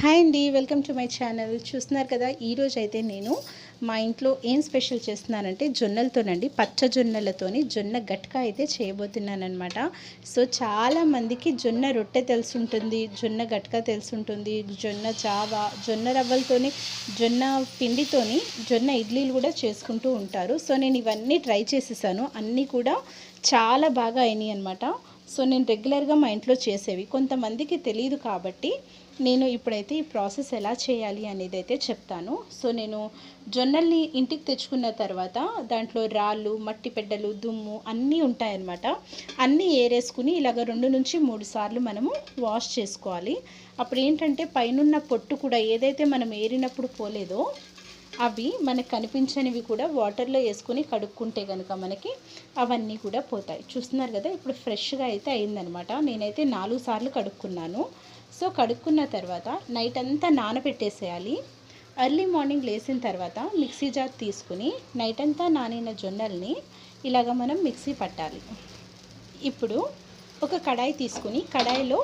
Hi అండి welcome to my channel. చూస్తున్నారు కదా ఈరోజు అయితే నేను మా ఇంట్లో ఏం స్పెషల్ చేస్తున్నానంటే జొన్నలతోనండి పచ్చ జొన్నలతోని జొన్న గట్క అయితే చేయబోతున్నాను సో చాలా మందికి జొన్న రొట్టె తెలిసి ఉంటుంది జొన్న గట్క తెలిసి ఉంటుంది జొన్న చావ జొన్న రవ్వలతోని జొన్న పిండితోని జొన్న ఇడ్లీలు కూడా చేసుకుంటూ ఉంటారు. సో నేను ఇవన్నీ ట్రై చేసేసాను. అన్నీ కూడా చాలా బాగా అయినాయి అనమాట సో నేను రెగ్యులర్గా మా ఇంట్లో చేసేవి. కొంతమందికి తెలియదు కాబట్టి నేను ఇప్పుడైతే ఈ ప్రాసెస్ ఎలా చేయాలి అనేది అయితే చెప్తాను. సో నేను జొన్నల్ని ఇంటికి తెచ్చుకున్న తర్వాత దాంట్లో రాళ్ళు మట్టి పెడ్డలు దుమ్ము అన్నీ ఉంటాయన్నమాట. అన్నీ ఏరేసుకుని ఇలాగ రెండు నుంచి మూడు సార్లు మనము వాష్ చేసుకోవాలి. అప్పుడు ఏంటంటే పైనున్న పొట్టు కూడా ఏదైతే మనం ఏరినప్పుడు పోలేదో అవి మనకు కనిపించనివి కూడా వాటర్లో వేసుకొని కడుక్కుంటే కనుక మనకి అవన్నీ కూడా పోతాయి. చూస్తున్నారు కదా ఇప్పుడు ఫ్రెష్గా అయితే అయిందనమాట నేనైతే నాలుగు సార్లు కడుక్కున్నాను. సో కడుక్కున్న తర్వాత నైట్ అంతా నానబెట్టేసేయాలి. ఎర్లీ మార్నింగ్ లేచిన తర్వాత మిక్సీ జార్ తీసుకుని నైట్ అంతా నానిన జొన్నల్ని ఇలాగ మనం మిక్సీ పట్టాలి. ఇప్పుడు ఒక కడాయి తీసుకుని కడాయిలో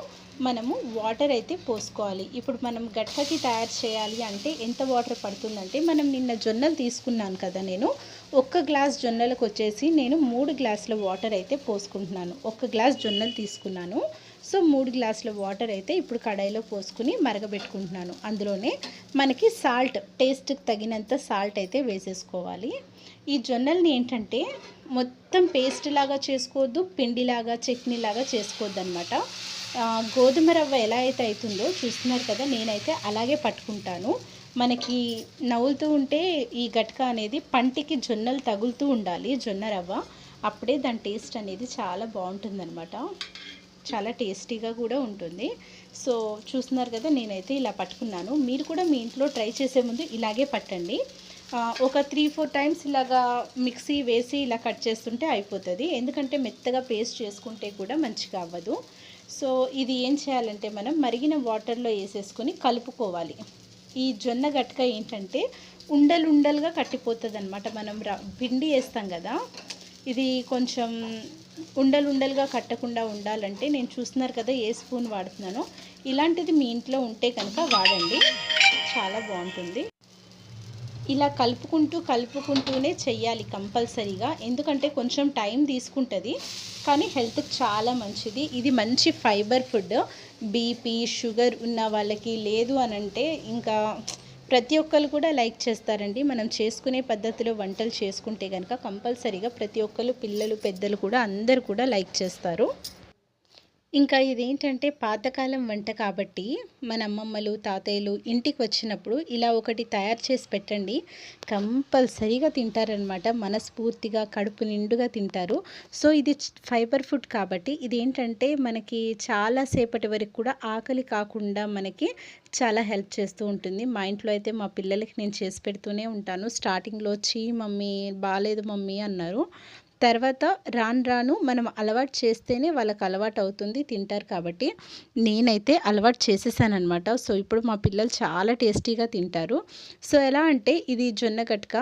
మనము వాటర్ అయితే పోసుకోవాలి. ఇప్పుడు మనం గట్కకి తయారు చేయాలి అంటే ఎంత వాటర్ పడుతుందంటే మనం నిన్న జొన్నలు తీసుకున్నాను కదా నేను. ఒక్క గ్లాస్ జొన్నలకు వచ్చేసి నేను మూడు గ్లాసుల వాటర్ అయితే పోసుకుంటున్నాను. ఒక్క గ్లాస్ జొన్నలు తీసుకున్నాను. సో మూడు గ్లాసుల వాటర్ అయితే ఇప్పుడు కడాయిలో పోసుకుని మరగబెట్టుకుంటున్నాను. అందులోనే మనకి సాల్ట్ టేస్ట్కి తగినంత సాల్ట్ అయితే వేసేసుకోవాలి. ఈ జొన్నల్ని ఏంటంటే మొత్తం పేస్ట్ లాగా చేసుకోవద్దు పిండిలాగా చట్నీలాగా చేసుకోవద్దు అనమాట గోధుమ రవ్వ ఎలా అయితే అవుతుందో చూస్తున్నారు కదా నేనైతే అలాగే పట్టుకుంటాను. మనకి నవ్వులుతూ ఉంటే ఈ గట్క అనేది పంటికి జొన్నలు తగులుతూ ఉండాలి జొన్న రవ్వ. అప్పుడే దాని టేస్ట్ అనేది చాలా బాగుంటుందన్నమాట. చాలా టేస్టీగా కూడా ఉంటుంది. సో చూస్తున్నారు కదా నేనైతే ఇలా పట్టుకున్నాను. మీరు కూడా మీ ఇంట్లో ట్రై చేసే ముందు ఇలాగే పట్టండి. ఒక త్రీ ఫోర్ టైమ్స్ ఇలాగా మిక్సీ వేసి ఇలా కట్ చేస్తుంటే అయిపోతుంది. ఎందుకంటే మెత్తగా పేస్ట్ చేసుకుంటే కూడా మంచిగా అవ్వదు. సో ఇది ఏం చేయాలంటే మనం మరిగిన వాటర్లో వేసేసుకొని కలుపుకోవాలి. ఈ జొన్న గట్క ఏంటంటే ఉండలు ఉండలుగా కట్టిపోతుంది అనమాట మనం పిండి వేస్తాం కదా ఇది కొంచెం ఉండలు ఉండలుగా కట్టకుండా ఉండాలంటే నేను చూస్తున్నారు కదా ఏ స్పూన్ వాడుతున్నానో. ఇలాంటిది మీ ఇంట్లో ఉంటే కనుక వాడండి. చాలా బాగుంటుంది. ఇలా కలుపుకుంటూ కలుపుకుంటూనే చెయ్యాలి కంపల్సరీగా. ఎందుకంటే కొంచెం టైం తీసుకుంటుంది. కానీ హెల్త్కి చాలా మంచిది. ఇది మంచి ఫైబర్ ఫుడ్. బీపీ షుగర్ ఉన్న వాళ్ళకి లేదు అని అంటే ఇంకా ప్రతి ఒక్కరు కూడా లైక్ చేస్తారండి. మనం చేసుకునే పద్ధతిలో వంటలు చేసుకుంటే కనుక కంపల్సరీగా ప్రతి ఒక్కరు పిల్లలు పెద్దలు కూడా అందరు కూడా లైక్ చేస్తారు. ఇంకా ఇదేంటంటే పాతకాలం వంట కాబట్టి మన అమ్మమ్మలు తాతయ్యలు ఇంటికి వచ్చినప్పుడు ఇలా ఒకటి తయారు చేసి పెట్టండి. కంపల్సరీగా తింటారనమాట మనస్ఫూర్తిగా కడుపు నిండుగా తింటారు. సో ఇది ఫైబర్ ఫుడ్ కాబట్టి ఇది ఏంటంటే మనకి చాలా సేపటి వరకు కూడా ఆకలి కాకుండా మనకి చాలా హెల్ప్ చేస్తూ ఉంటుంది. మా ఇంట్లో అయితే మా పిల్లలకి నేను చేసి పెడుతూనే ఉంటాను. స్టార్టింగ్లో వచ్చి మమ్మీ బాగాలేదు మమ్మీ అన్నారు. తర్వాత రాను రాను మనం అలవాటు చేస్తేనే వాళ్ళకి అలవాటు అవుతుంది తింటారు కాబట్టి నేనైతే అలవాటు చేసేసానమాట సో ఇప్పుడు మా పిల్లలు చాలా టేస్టీగా తింటారు. సో ఎలా అంటే ఇది జొన్న గట్క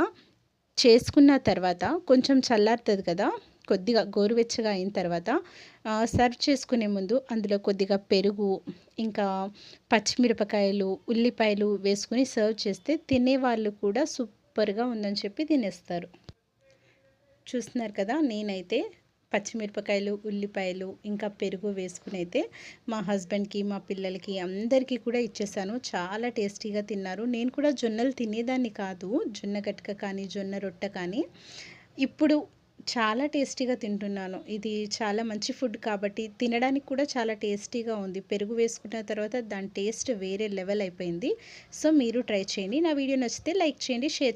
చేసుకున్న తర్వాత కొంచెం చల్లారుతుంది కదా కొద్దిగా గోరువెచ్చగా అయిన తర్వాత సర్వ్ చేసుకునే ముందు అందులో కొద్దిగా పెరుగు ఇంకా పచ్చిమిరపకాయలు ఉల్లిపాయలు వేసుకుని సర్వ్ చేస్తే తినేవాళ్ళు కూడా సూపర్గా ఉందని చెప్పి తినేస్తారు. చూస్తున్నారు కదా నేనైతే పచ్చిమిరపకాయలు ఉల్లిపాయలు ఇంకా పెరుగు వేసుకుని అయితే మా హస్బెండ్కి మా పిల్లలకి అందరికీ కూడా ఇచ్చేసాను. చాలా టేస్టీగా తిన్నారు. నేను కూడా జొన్నలు తినేదాన్ని కాదు జొన్న గట్క కానీ జొన్న రొట్టె కానీ. ఇప్పుడు చాలా టేస్టీగా తింటున్నాను. ఇది చాలా మంచి ఫుడ్ కాబట్టి తినడానికి కూడా చాలా టేస్టీగా ఉంది. పెరుగు వేసుకున్న తర్వాత దాని టేస్ట్ వేరే లెవెల్ అయిపోయింది. సో మీరు ట్రై చేయండి. నా వీడియో నచ్చితే లైక్ చేయండి షేర్